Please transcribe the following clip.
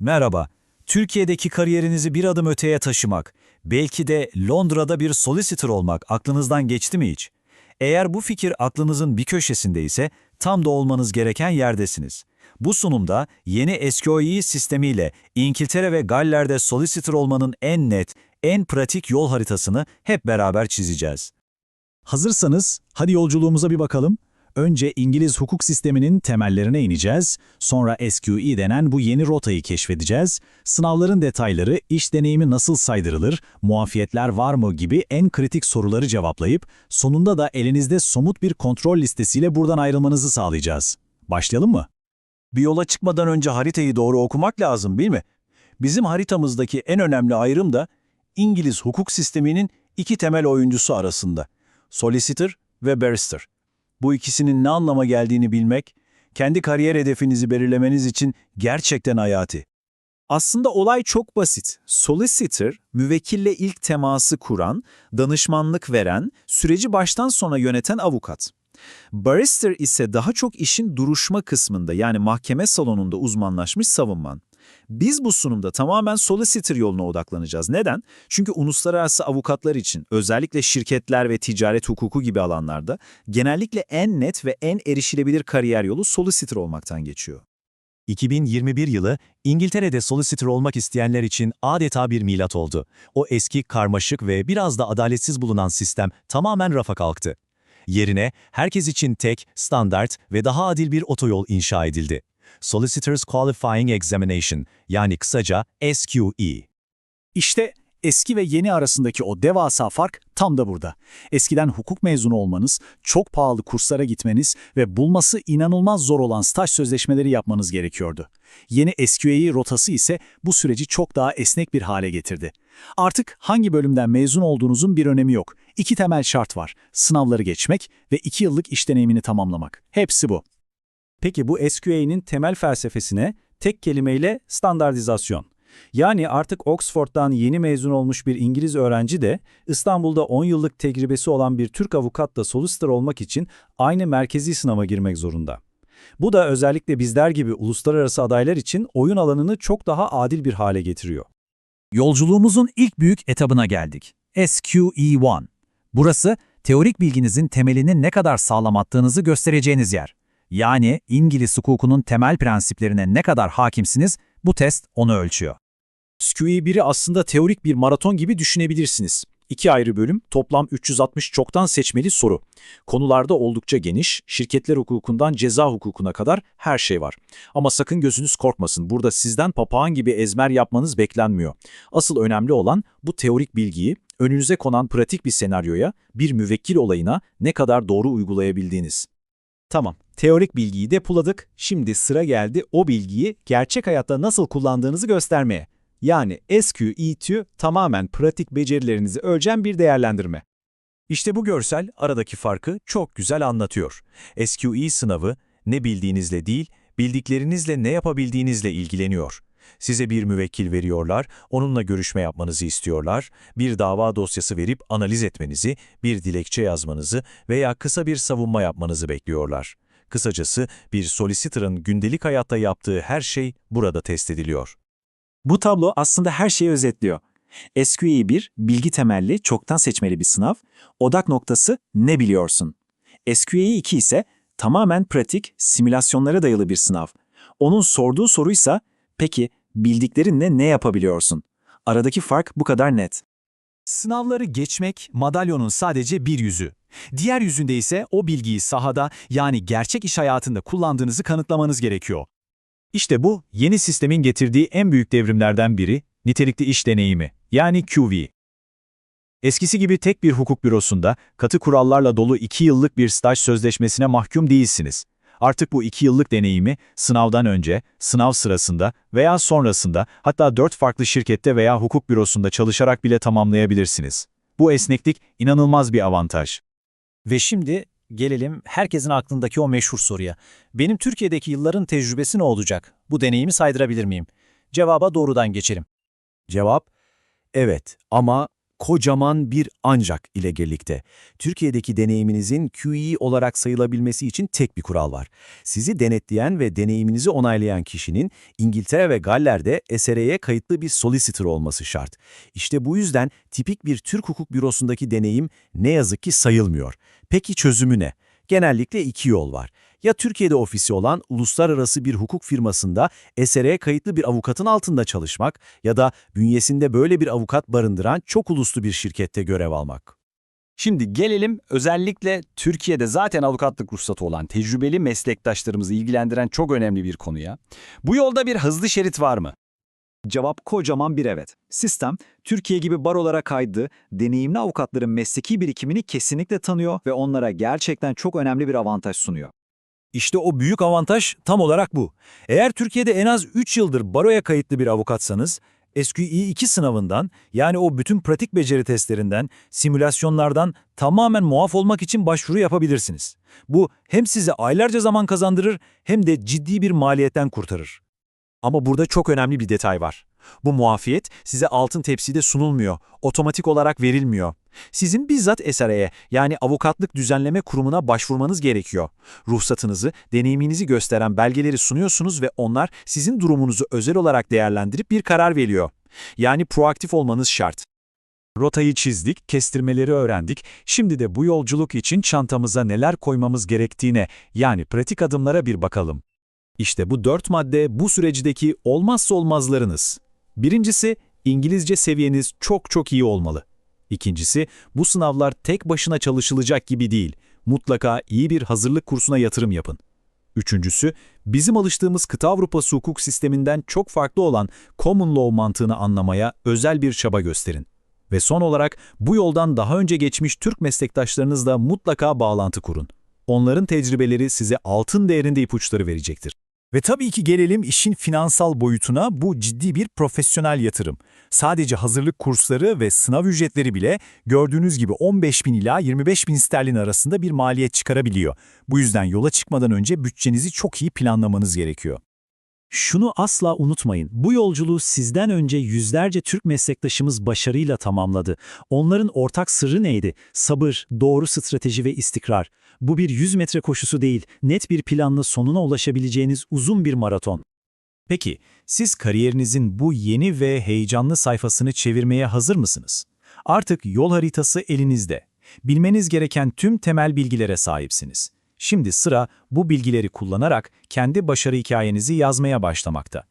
Merhaba. Türkiye'deki kariyerinizi bir adım öteye taşımak, belki de Londra'da bir solicitor olmak aklınızdan geçti mi hiç? Eğer bu fikir aklınızın bir köşesinde ise tam da olmanız gereken yerdesiniz. Bu sunumda yeni SQE sistemiyle İngiltere ve Galler'de solicitor olmanın en net, en pratik yol haritasını hep beraber çizeceğiz. Hazırsanız hadi yolculuğumuza bir bakalım. Önce İngiliz hukuk sisteminin temellerine ineceğiz, sonra SQE denen bu yeni rotayı keşfedeceğiz, sınavların detayları, iş deneyimi nasıl saydırılır, muafiyetler var mı gibi en kritik soruları cevaplayıp, sonunda da elinizde somut bir kontrol listesiyle buradan ayrılmanızı sağlayacağız. Başlayalım mı? Bir yola çıkmadan önce haritayı doğru okumak lazım değil mi? Bizim haritamızdaki en önemli ayrım da İngiliz hukuk sisteminin iki temel oyuncusu arasında. Solicitor ve barrister. Bu ikisinin ne anlama geldiğini bilmek, kendi kariyer hedefinizi belirlemeniz için gerçekten hayati. Aslında olay çok basit. Solicitor, müvekkille ilk teması kuran, danışmanlık veren, süreci baştan sona yöneten avukat. Barrister ise daha çok işin duruşma kısmında yani mahkeme salonunda uzmanlaşmış savunman. Biz bu sunumda tamamen solicitor yoluna odaklanacağız. Neden? Çünkü uluslararası avukatlar için özellikle şirketler ve ticaret hukuku gibi alanlarda genellikle en net ve en erişilebilir kariyer yolu solicitor olmaktan geçiyor. 2021 yılı İngiltere'de solicitor olmak isteyenler için adeta bir milat oldu. O eski karmaşık ve biraz da adaletsiz bulunan sistem tamamen rafa kalktı. Yerine herkes için tek, standart ve daha adil bir otoyol inşa edildi. Solicitors Qualifying Examination yani kısaca SQE. İşte eski ve yeni arasındaki o devasa fark tam da burada. Eskiden hukuk mezunu olmanız, çok pahalı kurslara gitmeniz ve bulması inanılmaz zor olan staj sözleşmeleri yapmanız gerekiyordu. Yeni SQA rotası ise bu süreci çok daha esnek bir hale getirdi. Artık hangi bölümden mezun olduğunuzun bir önemi yok. İki temel şart var. Sınavları geçmek ve iki yıllık iş deneyimini tamamlamak. Hepsi bu. Peki bu SQA'nin temel felsefesine tek kelimeyle standartizasyon. Yani artık Oxford'dan yeni mezun olmuş bir İngiliz öğrenci de İstanbul'da 10 yıllık tecrübesi olan bir Türk avukatla solicitor olmak için aynı merkezi sınava girmek zorunda. Bu da özellikle bizler gibi uluslararası adaylar için oyun alanını çok daha adil bir hale getiriyor. Yolculuğumuzun ilk büyük etabına geldik. SQE1. Burası teorik bilginizin temelini ne kadar sağlam attığınızı göstereceğiniz yer. Yani İngiliz hukukunun temel prensiplerine ne kadar hakimsiniz bu test onu ölçüyor. SQE 1'i aslında teorik bir maraton gibi düşünebilirsiniz. İki ayrı bölüm, toplam 360 çoktan seçmeli soru. Konularda oldukça geniş, şirketler hukukundan ceza hukukuna kadar her şey var. Ama sakın gözünüz korkmasın, burada sizden papağan gibi ezmer yapmanız beklenmiyor. Asıl önemli olan bu teorik bilgiyi önünüze konan pratik bir senaryoya, bir müvekkil olayına ne kadar doğru uygulayabildiğiniz. Tamam, teorik bilgiyi depoladık. Şimdi sıra geldi o bilgiyi gerçek hayatta nasıl kullandığınızı göstermeye. Yani SQE2 tamamen pratik becerilerinizi ölçen bir değerlendirme. İşte bu görsel aradaki farkı çok güzel anlatıyor. SQE sınavı ne bildiğinizle değil, bildiklerinizle ne yapabildiğinizle ilgileniyor. Size bir müvekkil veriyorlar, onunla görüşme yapmanızı istiyorlar, bir dava dosyası verip analiz etmenizi, bir dilekçe yazmanızı veya kısa bir savunma yapmanızı bekliyorlar. Kısacası bir solicitor'ın gündelik hayatta yaptığı her şey burada test ediliyor. Bu tablo aslında her şeyi özetliyor. SQE1 bilgi temelli, çoktan seçmeli bir sınav. Odak noktası ne biliyorsun? SQE2 ise tamamen pratik, simülasyonlara dayalı bir sınav. Onun sorduğu soruysa peki bildiklerinle ne yapabiliyorsun? Aradaki fark bu kadar net. Sınavları geçmek madalyonun sadece bir yüzü. Diğer yüzünde ise o bilgiyi sahada yani gerçek iş hayatında kullandığınızı kanıtlamanız gerekiyor. İşte bu yeni sistemin getirdiği en büyük devrimlerden biri nitelikli iş deneyimi yani QV. Eskisi gibi tek bir hukuk bürosunda katı kurallarla dolu iki yıllık bir staj sözleşmesine mahkum değilsiniz. Artık bu iki yıllık deneyimi sınavdan önce, sınav sırasında veya sonrasında hatta dört farklı şirkette veya hukuk bürosunda çalışarak bile tamamlayabilirsiniz. Bu esneklik inanılmaz bir avantaj. Ve şimdi gelelim herkesin aklındaki o meşhur soruya. Benim Türkiye'deki yılların tecrübesi ne olacak? Bu deneyimi saydırabilir miyim? Cevaba doğrudan geçelim. Cevap, evet ama kocaman bir ancak ile birlikte. Türkiye'deki deneyiminizin QE olarak sayılabilmesi için tek bir kural var. Sizi denetleyen ve deneyiminizi onaylayan kişinin İngiltere ve Galler'de SRE'ye kayıtlı bir solicitor olması şart. İşte bu yüzden tipik bir Türk hukuk bürosundaki deneyim ne yazık ki sayılmıyor. Peki çözümü ne? Genellikle iki yol var. Ya Türkiye'de ofisi olan uluslararası bir hukuk firmasında SRE kayıtlı bir avukatın altında çalışmak ya da bünyesinde böyle bir avukat barındıran çok uluslu bir şirkette görev almak. Şimdi gelelim özellikle Türkiye'de zaten avukatlık ruhsatı olan tecrübeli meslektaşlarımızı ilgilendiren çok önemli bir konuya. Bu yolda bir hızlı şerit var mı? Cevap kocaman bir evet. Sistem, Türkiye gibi barolara kaydı, deneyimli avukatların mesleki birikimini kesinlikle tanıyor ve onlara gerçekten çok önemli bir avantaj sunuyor. İşte o büyük avantaj tam olarak bu. Eğer Türkiye'de en az 3 yıldır baroya kayıtlı bir avukatsanız, SQE 2 sınavından yani o bütün pratik beceri testlerinden, simülasyonlardan tamamen muaf olmak için başvuru yapabilirsiniz. Bu hem size aylarca zaman kazandırır hem de ciddi bir maliyetten kurtarır. Ama burada çok önemli bir detay var. Bu muafiyet size altın tepside sunulmuyor, otomatik olarak verilmiyor. Sizin bizzat SRE'ye yani Avukatlık Düzenleme Kurumu'na başvurmanız gerekiyor. Ruhsatınızı, deneyiminizi gösteren belgeleri sunuyorsunuz ve onlar sizin durumunuzu özel olarak değerlendirip bir karar veriyor. Yani proaktif olmanız şart. Rotayı çizdik, kestirmeleri öğrendik. Şimdi de bu yolculuk için çantamıza neler koymamız gerektiğine yani pratik adımlara bir bakalım. İşte bu dört madde bu sürecdeki olmazsa olmazlarınız. Birincisi, İngilizce seviyeniz çok çok iyi olmalı. İkincisi, bu sınavlar tek başına çalışılacak gibi değil. Mutlaka iyi bir hazırlık kursuna yatırım yapın. Üçüncüsü, bizim alıştığımız kıta Avrupası hukuk sisteminden çok farklı olan common law mantığını anlamaya özel bir çaba gösterin. Ve son olarak bu yoldan daha önce geçmiş Türk meslektaşlarınızla mutlaka bağlantı kurun. Onların tecrübeleri size altın değerinde ipuçları verecektir. Ve tabii ki gelelim işin finansal boyutuna bu ciddi bir profesyonel yatırım. Sadece hazırlık kursları ve sınav ücretleri bile gördüğünüz gibi 15 bin ila 25 bin sterlin arasında bir maliyet çıkarabiliyor. Bu yüzden yola çıkmadan önce bütçenizi çok iyi planlamanız gerekiyor. Şunu asla unutmayın. Bu yolculuğu sizden önce yüzlerce Türk meslektaşımız başarıyla tamamladı. Onların ortak sırrı neydi? Sabır, doğru strateji ve istikrar. Bu bir 100 metre koşusu değil, net bir planla sonuna ulaşabileceğiniz uzun bir maraton. Peki, siz kariyerinizin bu yeni ve heyecanlı sayfasını çevirmeye hazır mısınız? Artık yol haritası elinizde. Bilmeniz gereken tüm temel bilgilere sahipsiniz. Şimdi sıra bu bilgileri kullanarak kendi başarı hikayenizi yazmaya başlamakta.